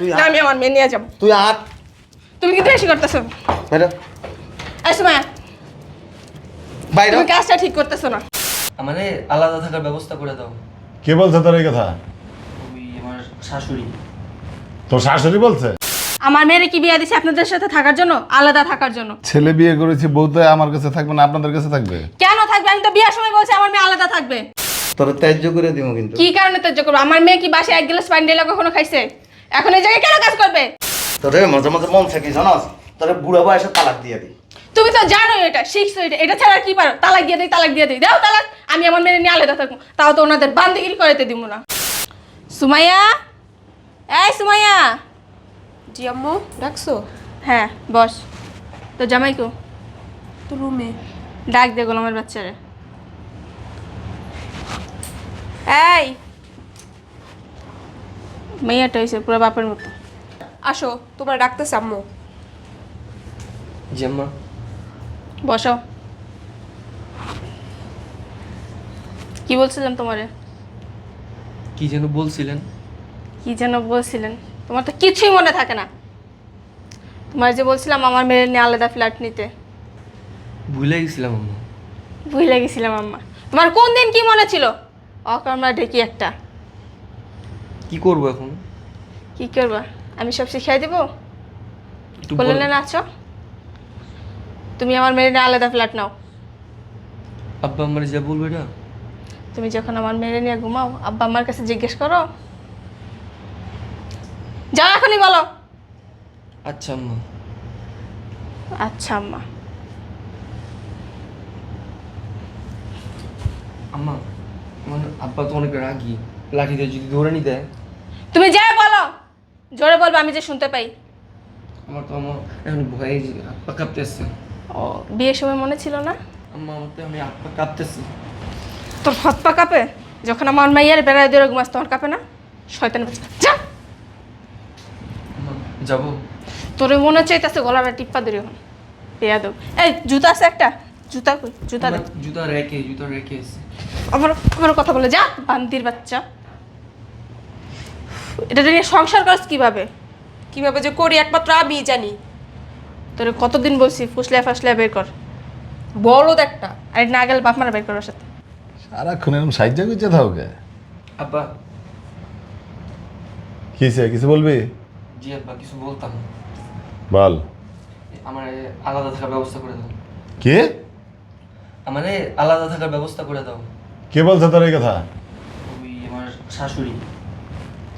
তুই না, আমি আমার মেয়ে নিয়ে যাব। তুই আট তুমি কিন্তু বেশি করতেছো। বাইরে এই সময় বাইরে তুমি কাজটা ঠিক করতেছো না। আমাদের আলাদা থাকার ব্যবস্থা করে দাও। কে বলছে তোর এই কথা? ওই আমার শাশুড়ি। তোর শাশুড়ি বলছে? আমার মেয়েরে কি বিয়ে দিছে আপনাদের সাথে থাকার জন্য? আলাদা থাকার জন্য। ছেলে বিয়ে করেছি বউ তো আমার কাছে থাকবে না আপনাদের কাছে থাকবে? কেন থাকবে? আমি তো বিয়ের সময় বলছি আমার মেয়ে আলাদা থাকবে। তোর ত্যায্য করে দিব কিন্তু। কি কারণে তেজ করব? আমার মেয়ে কি বাসায় এক গ্লাস পানি দিলে কখনো খাইছে? এখন এই জায়গায় কেন কাজ করবে? তোরে মাঝে মাঝে মন থাকে জানাস তোরে বুড়া বয়সে তালাক দিয়ে দিই। তুমি তো জানোই এটা শিখছো এটা। এটা ছাড়া আর কি পারো? তালাক দিয়ে দিই তালাক দিয়ে দিই। দাও তালাক আমি আমার মেয়ে নিয়ে আলাদা থাকব। তাও তো ওনাদের বান্দিগিরি করাতে দিব না। সুমাইয়া? এই সুমাইয়া! জি আম্মু ডাকছো? হ্যাঁ বস। তো জামাই কো? তো রুমে। ডাক দে গোলামের বাচ্চারে। এই মেয়েটা হয়েছে পুরো বাপের মতো। আসো তোমার ডাকতেছে আম্মু। জেম্মা বসো। কি বলছিলাম তোমারে? কি যেন বলছিলেন? কি যেন বলছিলেন? তোমার তো কিছুই মনে থাকে না। তোমার যে বলছিলাম আমার মেয়ের নিয়ে আলাদা ফ্ল্যাট নিতে। ভুলে গেছিলাম আম্মা। ভুলে গেছিলাম আম্মা। তোমার কোন দিন কি মনে ছিল? অকর্মা ঢেকি একটা। কি করব এখন? কি করবা? আমি সব শিখিয়ে দেবো? বললে না আছো? তুমি আমার মেয়ের নিয়ে আলাদা ফ্ল্যাট নাও। আব্বা আমার যা বলবে এটা তুমি যখন আমার মেয়ের নিয়ে ঘুমাও আব্বা আমার কাছে জিজ্ঞেস করো। যাও এখনই বলো। আচ্ছা আম্মা। আচ্ছা আম্মা। আম্মা আমার আব্বা তো অনেক রাগি। লাঠি দিয়ে যদি ধরে নিতে। তুমি যা বলো। জোরে বলব আমি যে শুনতে পাই। আমার তো আমার এখন ভয়ে যে হাত পা কাঁপতেছে। ও বিয়ের সময় মনে ছিল না? আম্মা আমার তো আমি হাত পা কাঁপতেছি। তোর হাত পা কাঁপে? যখন আমার মাইয়ার বেড়ায় দিয়ে ঘুমাস তোমার কাঁপে না? শয়তান বাচ্চা। যা! যাব। তোর মনে চাইতেছে গলাটা টিপ্পা ধরে এখন। পেয়া দেব এই জুতা আছে একটা? জুতা কই? জুতা দে। জুতা রেখে জুতা রেখে আমার আমার কথা বলে যা বান্দির বাচ্চা। এটা নিয়ে সংসার করছ কীভাবে? কীভাবে যে করি? একমাত্র আমি জানি। তোরে কতদিন বলছি ফুসলে ফাসলে বের কর। বলদ একটা আর না গেলে বাপ মারা বের করার সাথে। সারাক্ষণ এরকম সাহায্য করছে থাকবে আব্বা। কিসে কিছু বলবি? জি আব্বা কিছু বলতাম। বল। আমার আলাদা থাকার ব্যবস্থা করে দাও। কে? আমারে আলাদা থাকার ব্যবস্থা করে দাও। কে বলছে তোর এই কথা? ওই আমার শাশুড়ি।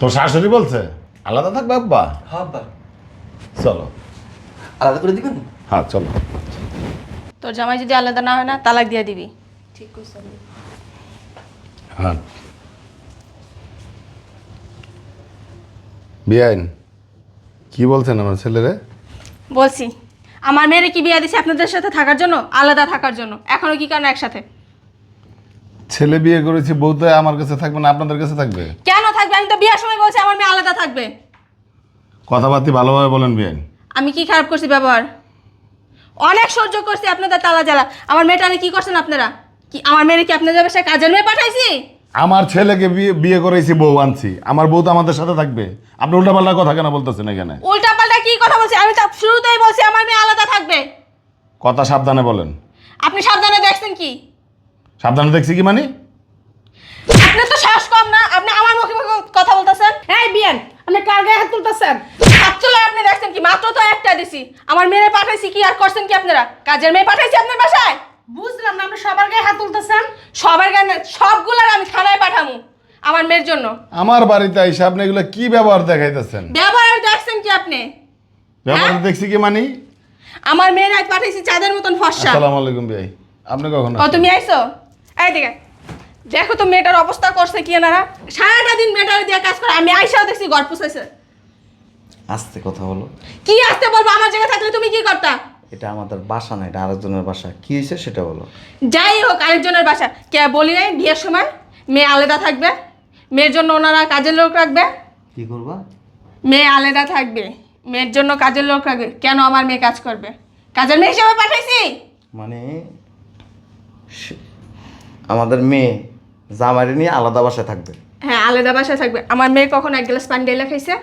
তোর শাশুড়ি বলছে? আলাদা থাকবে আব্বা? হ্যাঁ আব্বা। চলো। আলাদা করে দিবেন? হ্যাঁ চলো। তোর জামাই যদি আলাদা না হয় না তালাক দিয়ে দিবি। ঠিক কইছো হ্যাঁ। বিআইন কি বলছেন আমার ছেলেরে? বলছি আমার মেয়েরে কি বিয়ে দিছে আপনাদের সাথে থাকার জন্য? আলাদা থাকার জন্য। এখনও কি কারণ একসাথে? ছেলে বিয়ে করেছি বউ তো আমার কাছে থাকবে না আপনাদের কাছে থাকবে? থাকবে আমি তো বিয়ের সময় বলছি আমার মেয়ে আলাদা থাকবে। কথাবার্তি ভালোভাবে বলেন বিআইন আমি কি খারাপ করছি ব্যবহার? অনেক সহ্য করছি আপনাদের তালা জ্বালা। আমার মেয়েটা কি করছেন আপনারা? কি আমার মেয়ের কি আপনাদের বাসায় কাজের মেয়ে পাঠাইছি? আমার ছেলেকে বিয়ে বিয়ে করেছি বউ আনছি। আমার বউ তো আমাদের সাথে থাকবে। আপনি উল্টাপাল্টা কথা কেন বলতেছেন এখানে? উল্টা পাল্টা কি কথা বলছি? আমি তো শুরুতেই বলছি আমার মেয়ে আলাদা থাকবে। কথা সাবধানে বলেন। আপনি সাবধানে দেখছেন কি? সাবধানে দেখছি কি মানে? আপনার তো সাহস কম না আপনি আমার মুখে মুখে কথা বলতেছেন এই বিয়ান আপনি কার গায়ে হাত তুলতেছেন? তুলে আপনি দেখছেন কি মাত্র তো একটা দিছি। আমার মেয়ে পাঠাইছি কি আর করছেন কি আপনারা? কাজের মেয়ে পাঠাইছি আপনার বাসায়? বুঝলাম না আপনি সবার গায়ে হাত তুলতেছেন। সবার গায়ে না, সবগুলার আমি থানায় পাঠামু আমার মেয়ের জন্য। আমার বাড়িতে এসে আপনি এগুলো কি ব্যবহার দেখাইতেছেন? ব্যবহার দেখছেন কি আপনি? ব্যবহার হ্যাঁ? দেখছি কি মানে? আমার মেয়ের আজ পাঠাইছি চাঁদের মতন ফর্সা। আসসালামু আলাইকুম ভাই। আপনি কখন ও তুমি আইছো এই দিকে। দেখো তো মেয়েটার অবস্থা করছে কি না সারাটা দিন মেয়েটার দিয়ে কাজ করে আমি আইসাও দেখছি গল্প চাইছে আস্তে কথা বলো। কি আসতে বলব? আমার জায়গায় থাকলে তুমি কি করতা? এটা আমাদের বাসা না এটা আরেকজনের বাসা। কি হয়েছে সেটা বলো। যাই হোক আরেকজনের বাসা। কে বলি নাই? বিয়ের সময় মেয়ে আলাদা থাকবে। মেয়ের জন্য ওনারা কাজের লোক রাখবে। কি করবা? মেয়ে আলাদা থাকবে। মেয়ের জন্য কাজের লোক রাখবে। কেন আমার মেয়ে কাজ করবে? কাজের মেয়ে হিসেবে পাঠাইছি? মানে আমাদের মেয়ে জামাইরে নিয়ে আলাদা বাসায় থাকবে। হ্যাঁ আলাদা বাসায় থাকবে। আমার মেয়ে কখন এক গ্লাস পানি ঢেলে খাইছে?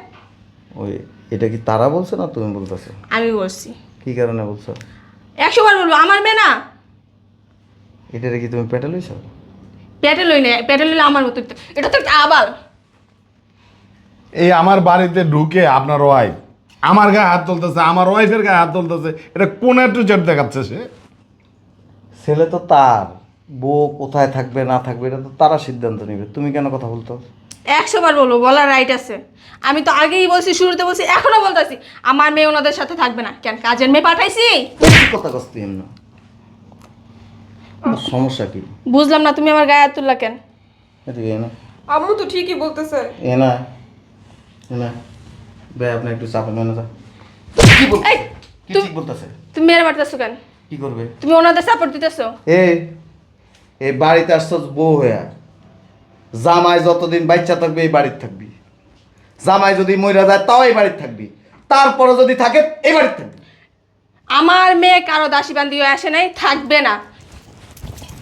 ওই এটা কি তারা বলছে না তুমি বলতেছো? আমি বলছি। কি কারণে বলছো? একশো বার বলব আমার মেয়ে না। এটারে কি তুমি পেটে লইছো? পেটে লই না পেটে লইলে আমার মতো এটা তো একটা আবাল। এই আমার বাড়িতে ঢুকে আপনার ওয়াইফ আমার গায়ে হাত তুলতেছে আমার ওয়াইফের গায়ে হাত তুলতেছে এটা কোন একটু জেট দেখাচ্ছে সে? ছেলে তো তার। বউ কোথায় থাকবে না থাকবে এটা তো তারা সিদ্ধান্ত নেবে। তুমি কেন কথা বলতো? একশো বার বলব বলার রাইট আছে। আমি তো আগেই বলছি শুরুতে বলছি এখনও বলতেছি আমার মেয়ে ওনাদের সাথে থাকবে না। কেন কাজের মেয়ে পাঠাইছি? কি কথা কস্তি এমন? সমস্যা কি? বুঝলাম না তুমি আমার গায়ে হাত তুললা কেন? এদিকে আম্মু তো ঠিকই বলতেছে। এ না এ না বে আপনি একটু চাপে মেনে যা কি বল এই, কি ঠিক বলতেছে? তুমি মেরে মারতেছো কেন? কি করবে? তুমি ওনাদের সাপোর্ট দিতেছো? এ এই বাড়িতে আসছস বউ হইয়া। জামাই যতদিন বাচ্চা থাকবে এই বাড়িতে থাকবি। জামাই যদি মইরা যায় তাও এই বাড়িতে থাকবি। তারপরে যদি থাকে এই বাড়িতে থাকবি। আমার মেয়ে কারও দাসী বান্ধি আসে নাই থাকবে না।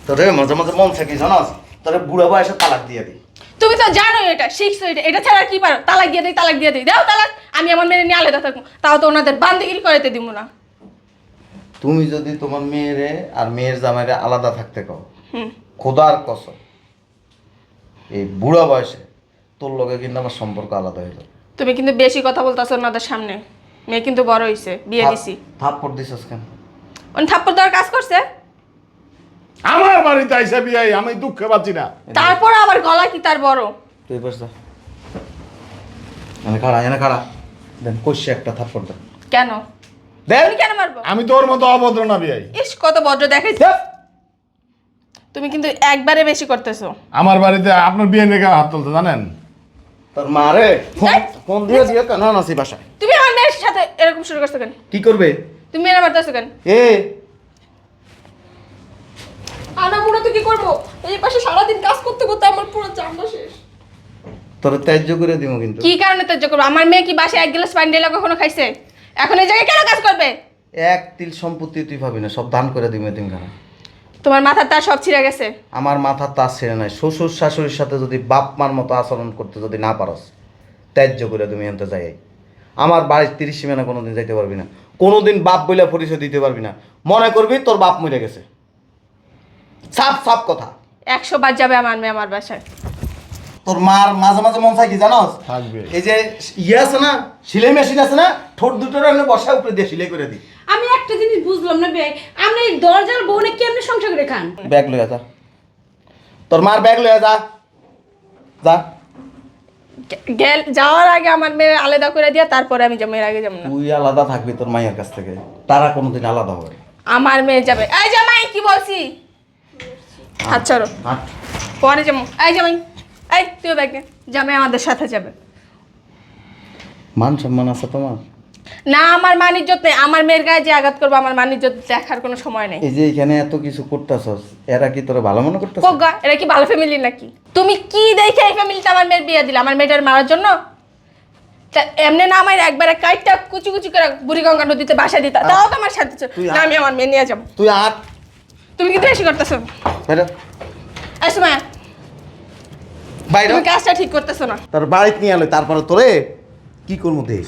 তোরে মাঝে মাঝে মন থেকে জানাস তোরে বুড়া বয়সে তালাক দিয়ে দিই। তুমি তো জানোই এটা শিখছো এটা। এটা ছাড়া কি পারো? তালাক দিয়ে দিই তালাক দিয়ে দিই। দাও তালাক আমি আমার মেয়ে নিয়ে আলাদা থাকব। তাও তো ওনাদের বান্দিগিরি করাইতে দিব না। তুমি যদি তোমার মেয়েরে আর মেয়ের জামাইরে আলাদা থাকতে কও খোদার কসম এই বুড়া বয়সে তোর লগে কিন্তু আমার সম্পর্ক আলাদা হয়ে যাবে। তুমি কিন্তু বেশি কথা বলতেছো ওনাদের সামনে। মেয়ে কিন্তু বড় হইছে বিয়ে দিছি। থাপ্পড় দিছস কেন? উনি থাপ্পড় দেওয়ার কাজ করছে? আমার বাড়িতে আইসা বিয়াই আমি দুঃখে পাচ্ছি না। তারপর আবার গলা কি তার বড়? তুই পাস যা। এনে খাড়া এনে খাড়া। দেন কষে একটা থাপ্পড় দেন কেন? দেন কেন মারবো? আমি তোর মতো অভদ্র না বিয়াই। ইস কত ভদ্র দেখাইছে। তুমি কিন্তু একবারে বেশি করতেছো। আমার বাড়িতে আপনার বিয়ে রেখে হাত তুলতে জানেন? তোর মারে ফোন ফোন দিয়ে দিয়ে কেন? আনাসি বাসায়। তুমি আমার মেয়ের সাথে এরকম শুরু করছ কেন? কি করবে? তুমি মেয়েরা মারতেছো কেন? এ! আনা মুনা তো কি করব? এই পাশে সারাদিন কাজ করতে করতে আমার পুরো চামড়া শেষ। তোর ত্যায্য করে দিব কিন্তু। কি কারণে তেজ করব? আমার মেয়ে কি বাসায় এক গ্লাস পানি ঢেলে কখনো খাইছে? এখন এই জায়গায় কেন কাজ করবে? এক তিল সম্পত্তি তুই পাবি না সব দান করে দিব এতিমখানা তোমার মাথার তার সব ছিঁড়ে গেছে। আমার মাথার তার ছিঁড়ে নাই। শ্বশুর শাশুড়ির সাথে যদি বাপ মার মতো আচরণ করতে যদি না পারস ত্যায্য করে তুমি এনতে যাই আমার বাড়ির তিরিশ সীমানা কোনোদিন যাইতে পারবি না। কোনোদিন বাপ বইলা পরিচয় দিতে পারবি না। মনে করবি তোর বাপ মরে গেছে। সাফ সাফ কথা। একশো বার যাবে আমার মেয়ে আমার বাসায়। তোর মার মাঝে মাঝে মন চাই কি জানোস? থাকবে। এই যে ইয়ে আছে না সিলাই মেশিন আছে না ঠোঁট দুটোর আমি বসা উপরে দিয়ে সিলাই করে দিই। আমি একটা জিনিস বুঝলাম না বে আপনি এই দরজার বউনে কেমনে সংসার করে খান? ব্যাগ লইয়া যা। তোর মার ব্যাগ লইয়া যা। যা। গেল যাওয়ার আগে আমার মেয়ে আলাদা করে দিয়া তারপরে আমি এর আগে যাব না। তুই আলাদা থাকবি তোর মায়ের কাছ থেকে। তারা কোনোদিন আলাদা হবে আমার মেয়ে যাবে। এই জামাই কি বলছি? আচ্ছা পরে যাব। এই জামাই। এই তুই ব্যাগ নে। জামাই আমাদের সাথে যাবে। মান সম্মান আছে তোমার? না আমার মান ইজ্জত নেই। আমার মেয়ের গায়ে যে আঘাত করব আমার মান ইজ্জত দেখার কোনো সময় নেই। এই যে এখানে এত কিছু করতেছস এরা কি তোরা ভালো মনে করতেছ কোগা এরা কি ভালো ফ্যামিলি নাকি? তুমি কি দেখে এই ফ্যামিলিটা আমার মেয়ের বিয়ে দিলে? আমার মেয়েটার মারার জন্য? তা এমনি না আমার একবারে কাইটটা কুচি কুচি করে বুড়িগঙ্গা নদীতে বাসা দিতা। তাও তো আমার সাথে চ- তুই না, আমি আমার মেয়ে নিয়ে যাব। তুই আট তুমি কিন্তু বেশি করতেছো। বেরো। এই সময় বাইরে তুমি কাজটা ঠিক করতেছো না। তার বাড়িতে নিয়ে আলো তারপরে তোরে কি করব দেশ?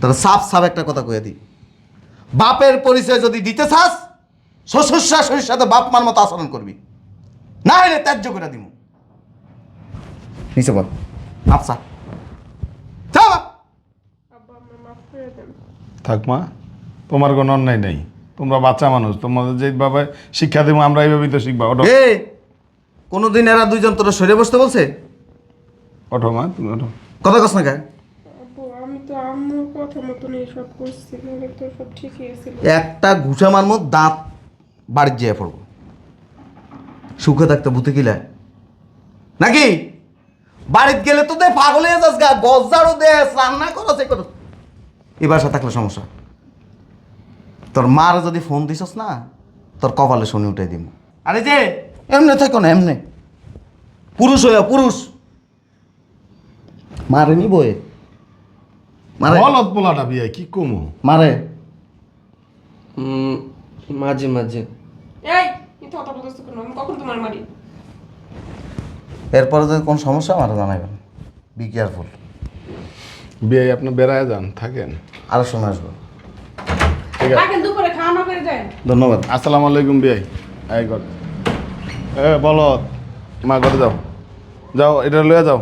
তোর সাফ সাফ একটা কথা কয়ে দি বাপের পরিচয় যদি দিতে চাস শ্বশুর শাশুড়ির সাথে বাপ মার মতো আচরণ করবি। না হলে ত্যায্য করে দিব নিচে বল। আচ্ছা থাক মা। তোমার কোনো অন্যায় নেই। তোমরা বাচ্চা মানুষ। তোমাদের যেভাবে শিক্ষা দেবো আমরা এইভাবেই তো শিখবা। এ কোনোদিন এরা দুইজন তোরা সরে বসতে বলছে? ওঠো মা তুমি ওঠো। কথা কস না গায়ে আমি তো আম্মুর কথা মতন সব করছি নাহলে তো সব ঠিকই ছিল একটা ঘুষা মারমো দাঁত বাড়ির যেয়ে পড়ব। সুখে থাকতে ভূতে কিলায়। নাকি? বাড়িতে গেলে তো দে পাগল হয়ে যাস গা গজারও দে রান্না করো সে করো। এই বাসা থাকলে সমস্যা। তোর মার যদি ফোন দিছস না তোর কপালে শনি উঠে দিব আরে যে এমনি থাকো না এমনি। পুরুষ হইয়া পুরুষ। মারে নি বয়ে মারে। বলত পোলাটা বিয়ে কি কমো? মারে। মাঝে মাঝে। এই আমি কখন তোমার মারি? এরপরে যদি কোন সমস্যা আমার জানাবেন বি কেয়ারফুল বিয়ে আপনি বেড়ায় যান থাকেন। আরও সময় আসব। ঠিক আছে। থাকেন দুপুরে খাওয়া না করে ধন্যবাদ। আসসালামু আলাইকুম বিয়াই। আই কর এ বলো। মা ঘরে যাও। যাও এটা লয়ে যাও।